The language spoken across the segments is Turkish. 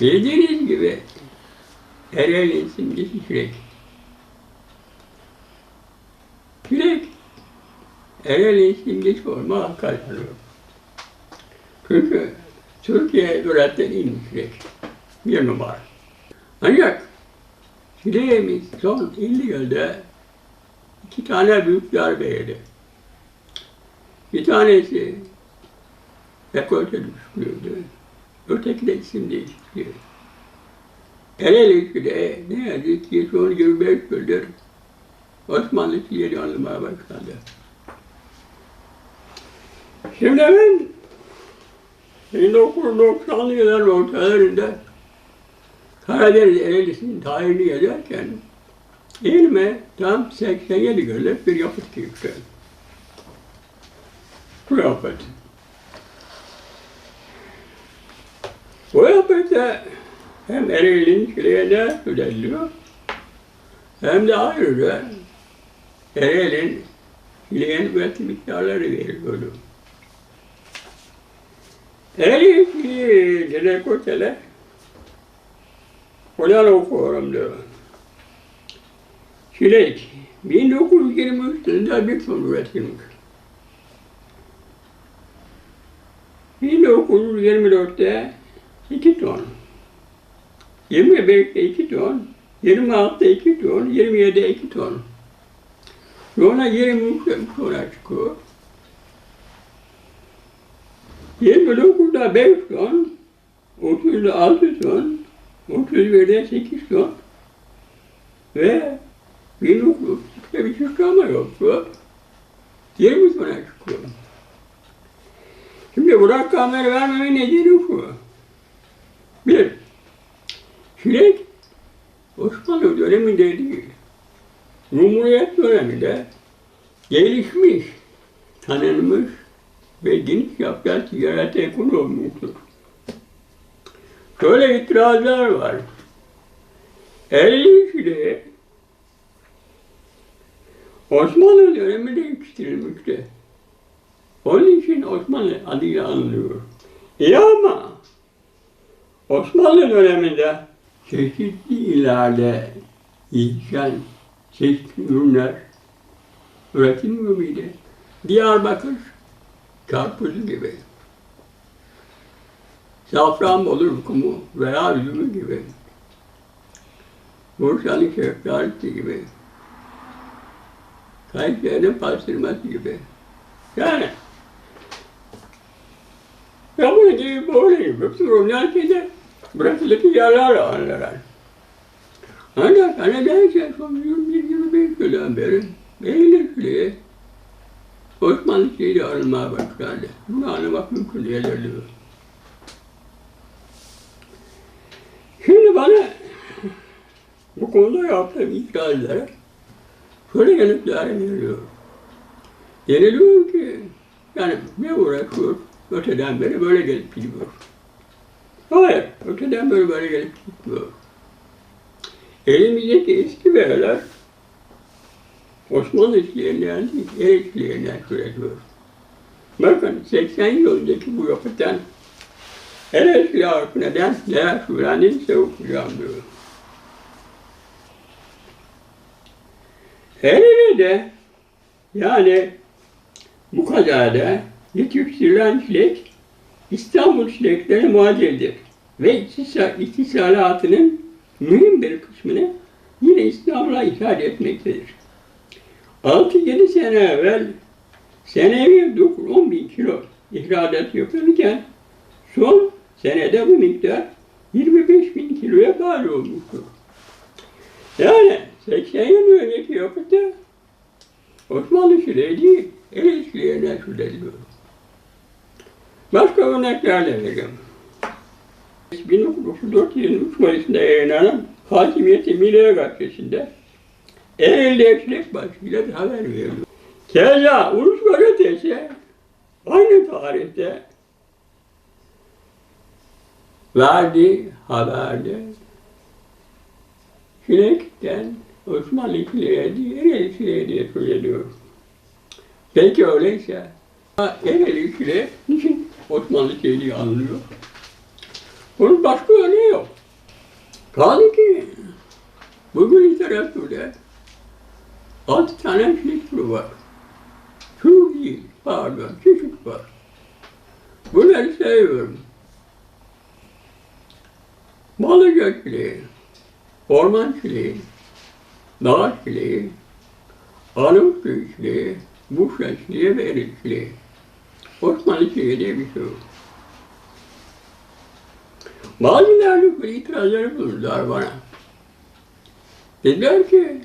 Bildiğiniz gibi Ereğli'nin simgesi Kürek. Kürek Ereğli'nin simgesi olma kazanıyor. Çünkü Türkiye üreten ilmi kürek. Bir numara. Ancak Küreğimiz son 50 yılda iki tane büyük darbe yedi. Bir tanesi rekolte düşürüyordu. Öteki de isim değiştiriyor. Ereğli de ne yazık ki son 25 yıldır Osmanlı yeri alınmaya başladı. Şimdi ben 1990'lı yılların ortalarında Karadeniz Ereğlisi'nin tayini ederken elime tam 87 yıllık bir yapıt geçti. Bu yapıt. Yapıtta hem Ereğli'nin şiirine ödeniliyor hem de ayrıca Ereğli'nin şiirin üretim miktarları veriliyordu. Ereğli Genel Koteler Polano Forum'da Çilek 1923 yılında bir ton üretilmiş. 1924'te 2 ton, 25'te 2 ton, 26'da 2 ton, 27'de 2 ton. Sonra 23 tona çıkıyor. 29'da 5 ton, 30'da 6 ton, 31'de 8 ton ve 1930'da bir çıkama yoktu. 20 tona çıkıyor. Şimdi bu rakamları vermemin nedeni şu. Bir, Çilek Osmanlı döneminde değil, Cumhuriyet döneminde gelişmiş, tanınmış ve geniş yapıda ticaret ekonomisidir. Şöyle itirazlar var. 50 çileği Osmanlı döneminde yetiştirilmişti. Onun için Osmanlı adıyla anılıyor. İyi ama Osmanlı döneminde çeşitli illerde yetişen çeşitli ürünler üretilmiyor muydu? Diyarbakır karpuzu gibi, Safranbolu rukumu veya üzümü gibi, Bursa'nın şeftalisi gibi, Kayseri'nin pastırması gibi. Yani ya bu gibi böyle gibi sorunlar şeyde bırakılıp yerler alırlar. Ancak hani neyse son 21-25 yıldan beri Eylül'de Osmanlı şehri alınmaya başlandı. Bunu anlamak mümkün değil. Şimdi bana bu konuda yaptığım itirazlara şöyle yanıtlar veriliyor. Deniliyor ki yani ne uğraşıyor? Öteden beri böyle gelip gidiyor. Hayır, öteden beri böyle gelip gitmiyor. Elimizdeki eski veriler Osmanlı işlerinden değil, el işlerinden türetiyor. Bakın 80 yıl önceki bu yapıdan el işleri harfine neler söylenirse okuyacağım diyor. Her de yani bu kazada yetiştirilen çilek İstanbul çileklerine muadildir. Ve iktisal, iktisalatının mühim bir kısmını yine İstanbul'a ithal etmektedir. 6-7 sene evvel senevi 10 bin kilo ihracat yapılırken son senede bu miktar 25 bin kiloya mal olmuştur. Yani 80 yıl önceki yapıda Osmanlı değil, el işleyene süreliyor. Başka örnekler de vereyim. 1934 23 Mayıs'ında yayınlanan Hakimiyeti Milliye Gazetesi'nde Ereğli Ekşilik başlığıyla bir haber veriliyor. Keza Ulus Gazetesi aynı tarihte verdiği haberde Çilek'ten Osmanlı Çilek'e değil, Ereğli Çilek'e diye söyleniyor. Peki öyleyse Ereğli Çilek niçin Osmanlı Çilek'i anlıyor? Onun başka örneği yok. Kaldı ki bugün literatürde altı tane çeşit türü var. Tür değil, pardon, çeşit var. Bunları seviyorum. Balıca çileği, orman çileği, dağ çileği, armut çileği, buşra çileği ve erik çileği. Osmanlı diye bir şey yok. Bazıları böyle itirazları bulurlar bana. Dediler ki,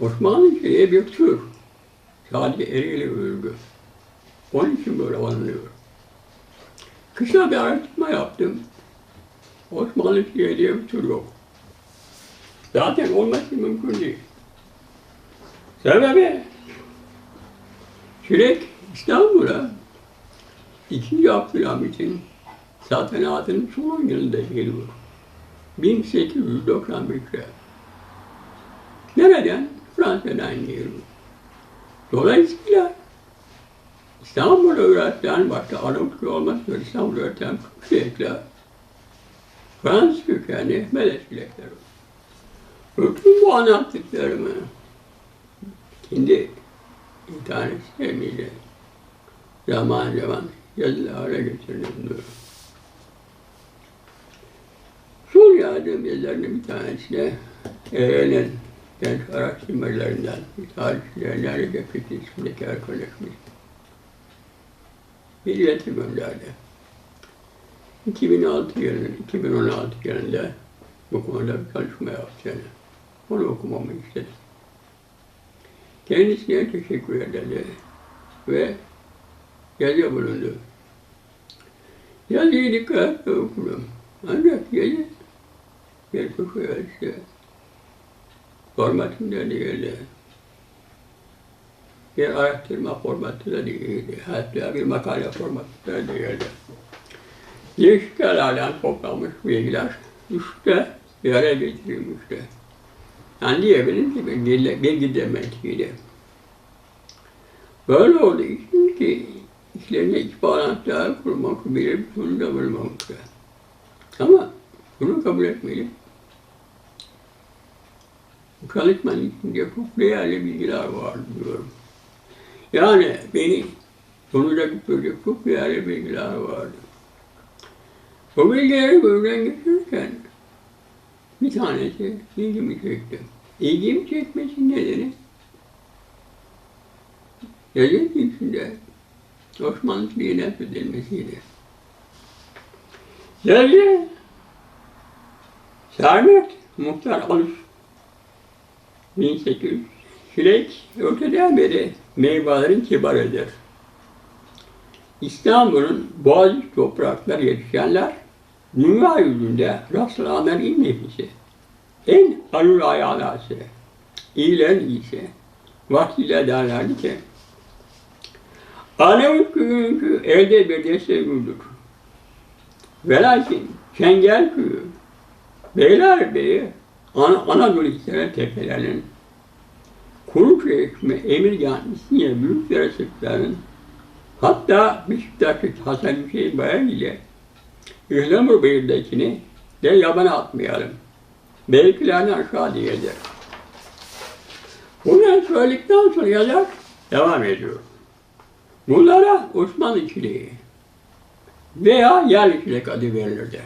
Osmanlı çileği bir tür. Sadece eriyle örgü. Onun için böyle anlıyor. Kısa bir araştırma yaptım. Osmanlı diye bir tür yok. Zaten olması mümkün değil. Sebebi Çilek İstanbul'a ikinci Abdülhamit'in saltanatının son yılında geliyor. 1895'te. Nereden? Fransa'dan geliyor. Dolayısıyla İstanbul'da üretilen başta Arnavutlu olmak üzere İstanbul'da üretilen çilekler Fransız kökenli melek çilekleri. Bütün bu anlattıklarımı kendi internet sitemiyle zaman zaman yazılara getirdim diyor. Son yazdığım yazılarının bir tanesi de Eren'in genç araştırmalarından bir tarihçilerine Recep Fethi ismindeki arkadaşımız. Bir iletim gönderdi. 2006 yılında, 2016 yılında bu konuda bir çalışma yaptı yani. Onu okumamı istedi. Kendisine teşekkür ederdi ve yazı bulundu. Yazıyı dikkatle okudum. Ancak yazı bir kuşu işte formatında değildi. Bir araştırma formatında değildi. Hatta bir makale formatında değildi. Değişik alandan toplanmış bilgiler üstte araya getirilmişti. Yani diyebiliriz ki bilgi demekiydi. Böyle olduğu için ki işlerine iç bağlantılar kurmak, bir bütünde bulmamakta. Ama bunu kabul etmeyelim. Bu çalışmanın içinde çok değerli bilgiler var diyorum. Yani beni sonuca götürecek çok değerli bilgiler vardı. Bu bilgileri gözden geçirirken bir tanesi ilgimi çekti. İlgimi çekmesinin nedeni yazın içinde Osmanlı Birliği'ne edilmesiydi. Yazı Sermet Muhtar Alış 1800 Çilek öteden beri meyvelerin kibarıdır. İstanbul'un bazı topraklar yetişenler dünya yüzünde rastlanan en nefisi, en halul ayalası, iyilerin iyisi. Vaktiyle derlerdi ki, Arnavut köyünkü elde bir desteklidir. Ve lakin Çengel köyü, Beylerbeyi, An Anadolu İsrail tepelerinin Kuruçeşme, Emirgan, İstinye, Büyükdere sıklarının hatta Beşiktaş'ı Hasan Hüseyin Bayan ile İhlamur Beyir'dekini de yabana atmayalım. Belkilerini aşağı diyedir. Bunu söyledikten sonra yazar devam ediyor. Bunlara Osmanlı çileği veya yerli çilek adı verilirdi.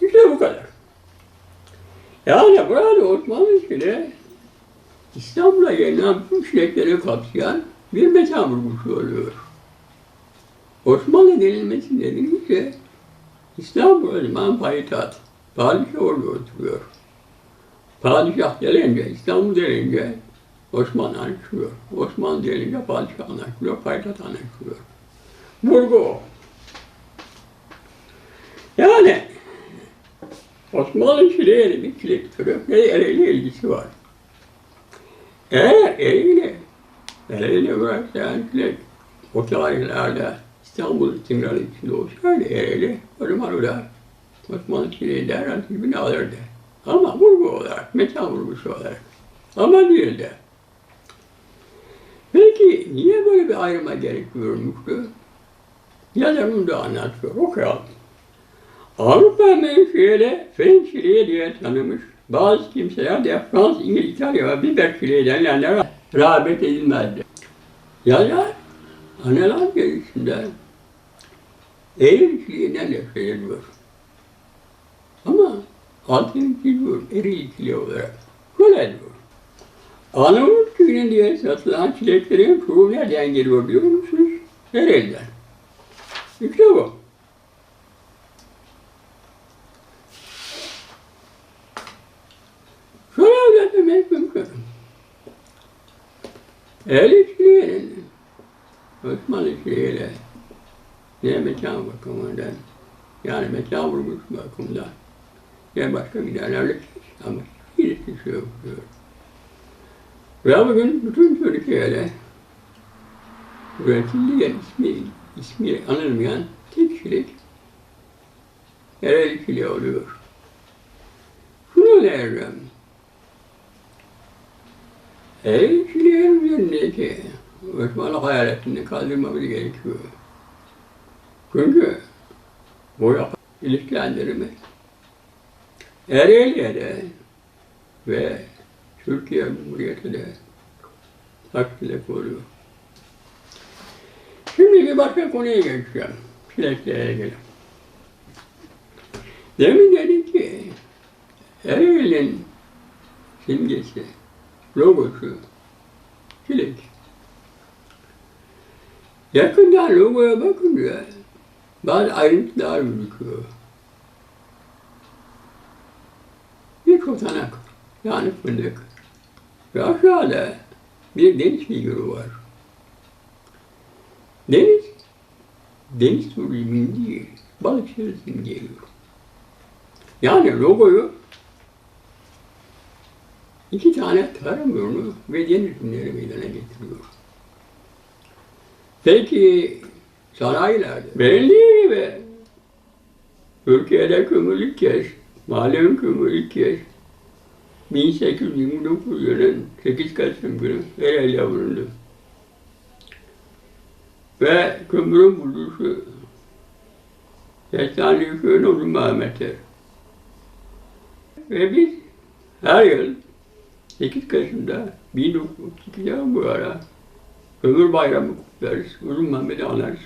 İşte bu kadar. Yani burada Osmanlı çileği İstanbul'a yayılan bütün çilekleri kapsayan bir mekan vurgusu oluyor. Osmanlı denilmesi nedeniyle İstanbul o zaman payitaht. Padişah orada oturuyor. Padişah denince, İstanbul denince Osmanlı anlaşılıyor. Osmanlı denince padişah anlaşılıyor, payitaht anlaşılıyor. Vurgu o. Yani Osmanlı çileğiyle bir çilek türü ve ereğiyle ilgisi var. Eğer ereğiyle, ereğiyle bıraksayan çilek o tarihlerde İstanbul istimrarı içinde olsaydı Ereğli, o zaman da Osmanlı çileği derhal tipini alırdı. Ama vurgu olarak, mekan vurgusu olarak. Ama değil de. Peki niye böyle bir ayrıma gerek görmüştü? Yazarım da anlatıyor. Okuyalım. Avrupa menşeli fen çileği diye tanımış. Bazı kimseler de Fransız, İtalya ve biber çileği denilenlere rağbet edilmezdi. Yazar, anneler gelişinde Eğri çileğinden nefret ediyor. Ama altını çiziyor, eri çileği olarak. Şöyle diyor. Arnavut köyünün diye satılan çileklerin çoğu nereden geliyor biliyor musunuz? Nereden? İşte bu. Şöyle özetlemek mümkün. Ehli çileğinin Osmanlı çileğiyle ne mekan bakımından yani mekan vurmuş bakımından ne başka bir değerlerle ama hiçbir şey yok diyor. Ve bugün bütün Türkiye'de üretildiği ismi, ismi anılmayan tek kişilik yerel kişiliği oluyor. Şunu öneririm. Yerel kişiliğin üzerindeki Osmanlı hayaletini kaldırmamız gerekiyor. Çünkü bu yap ilişkilendirme Ereğli'de ve Türkiye Cumhuriyeti de aksine oluyor. Şimdi bir başka konuya geçeceğim. Çilekle ilgili. Demin dedik ki Ereğli'nin simgesi, logosu çilek. Yakından logoya bakınca bazı ayrıntılar gözüküyor. Bir kotanak, yani fındık. Ve aşağıda bir deniz figürü var. Deniz, deniz turizmin değil, balıkçılıkın geliyor. Yani logoyu iki tane tarım ürünü ve deniz ürünleri meydana getiriyor. Peki sanayilerde belli gibi Türkiye'de kömür ilk kez, maden kömür ilk kez 1829 yılın 8 Kasım günü Ereğli'ye vuruldu. Ve kömürün buluşu Kestane Köyü'nün uzun Mehmet'tir. Ve biz her yıl 8 Kasım'da 1932'den bu ara Kömür Bayramı kutlarız, Uzun Mehmet'i anarız.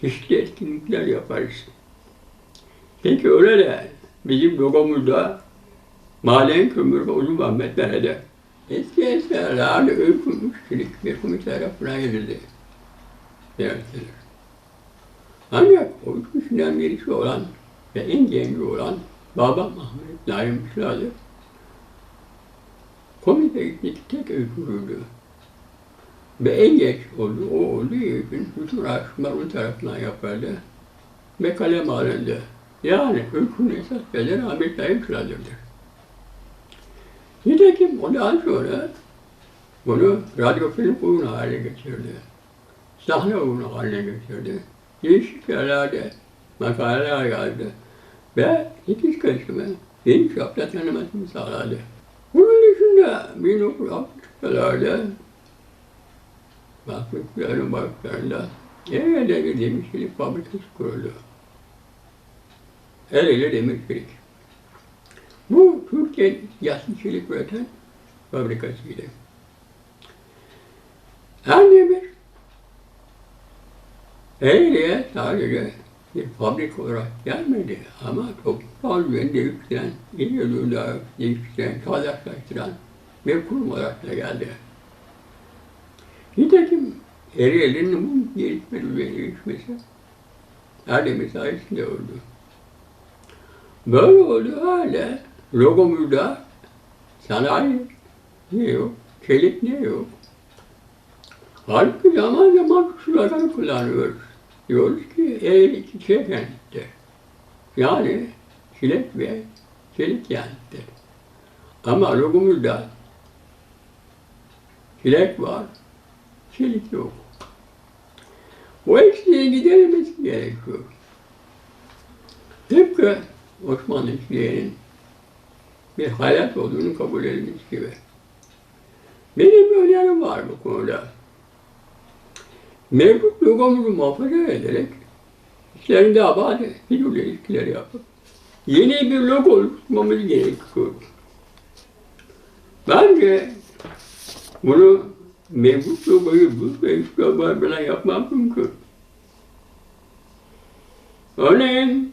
Çeşitli etkinlikler yaparız. Peki öyle de bizim logomuzda kömür ve uzun Mehmet nerede? Eski eserlerde öykünmüş kilik bir komik tarafına gelirdi. Dertiler. Ancak o üç kişiden birisi olan ve en genci olan Baba Mahmut Naim Şah'dı. Komite gittik tek öykürüydü. Ve en geç oldu, o olduğu için bütün araştırmalar onun tarafından yapardı. Ve kalem alındı. Yani öykünün esas bedeni Ahmet Naim Şah'dır. Nitekim ondan sonra bunu radyo film oyunu haline getirdi. Sahne oyunu haline getirdi. Değişik yerlerde makaleler yazdı. Ve ikiz Kasım'ı geniş çapta tanımasını sağladı. Bunun dışında 1960'larda Vakıfların baklarında Ereğli'de bir demirçilik fabrikası kuruldu. Ereğli Demirçilik. Türkiye yassı çelik üreten fabrikasıydı. Her demir Ereğli'ye sadece bir fabrik olarak gelmedi ama toplumsal üzerinde yükselen, İnönü'nde yükselen, çağdaşlaştıran bir kurum olarak da geldi. Nitekim Ereğli'nin bu gelişme düzeyine geçmesi Erdemir sayesinde oldu. Böyle oldu hala logomuzda sanayi ne yok, çelik ne yok. Halbuki zaman zaman şuradan kullanıyoruz. Diyoruz ki eğer iki şey kenttir. Yani çilek ve çelik kenttir. Ama logomuzda çilek var, çelik yok. Bu eksiği giderilmesi gerekiyor. Tıpkı Osmanlı çileğinin bir hayat olduğunu kabul edilmiş gibi. Benim önerim var bu konuda. Mevcut logomuzu muhafaza ederek işlerin daha bazı hidro ilişkileri yapıp yeni bir logo oluşturmamız gerekiyor. Bence bunu mevcut logoyu bu ve üst logoyu bile yapmak mümkün. Örneğin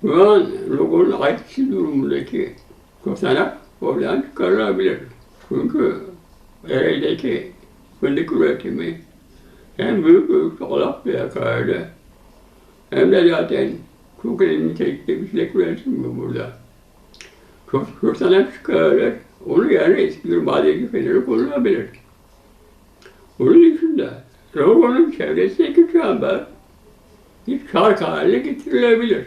şu an logonun aykırı durumundaki kosanak oradan çıkarılabilir. Çünkü Ereğli'deki fındık üretimi hem büyük büyük solak bir. Hem de zaten çok önemli nitelikte bir çilek üretimi burada. Çok kosanak çıkarılır. Onun yerine eski bir madenci feneri kullanılabilir. Bunun dışında logonun çevresindeki çember bir çark haline getirilebilir.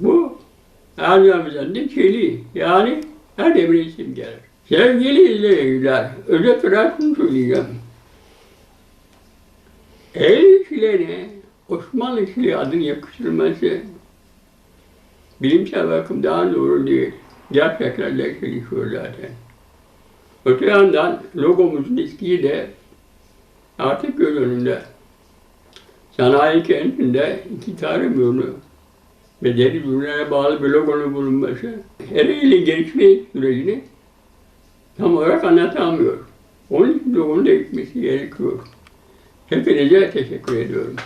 Bu Da çeliği, yani her devrin simgeler. Sevgili izleyiciler, özet şunu söyleyeceğim. El çileğine Osmanlı çileği adını yakıştırması bilimsel bakımdan doğru değil. Gerçeklerle çelişiyor zaten. Öte yandan logomuzun eskiyi de artık göz önünde. Sanayi kentinde iki tarım ürünü ve deri ürünlere bağlı bir logonun bulunması Ereğli gelişme sürecini tam olarak anlatamıyor. Onun için logonun değişmesi gerekiyor. Hepinize teşekkür ediyorum.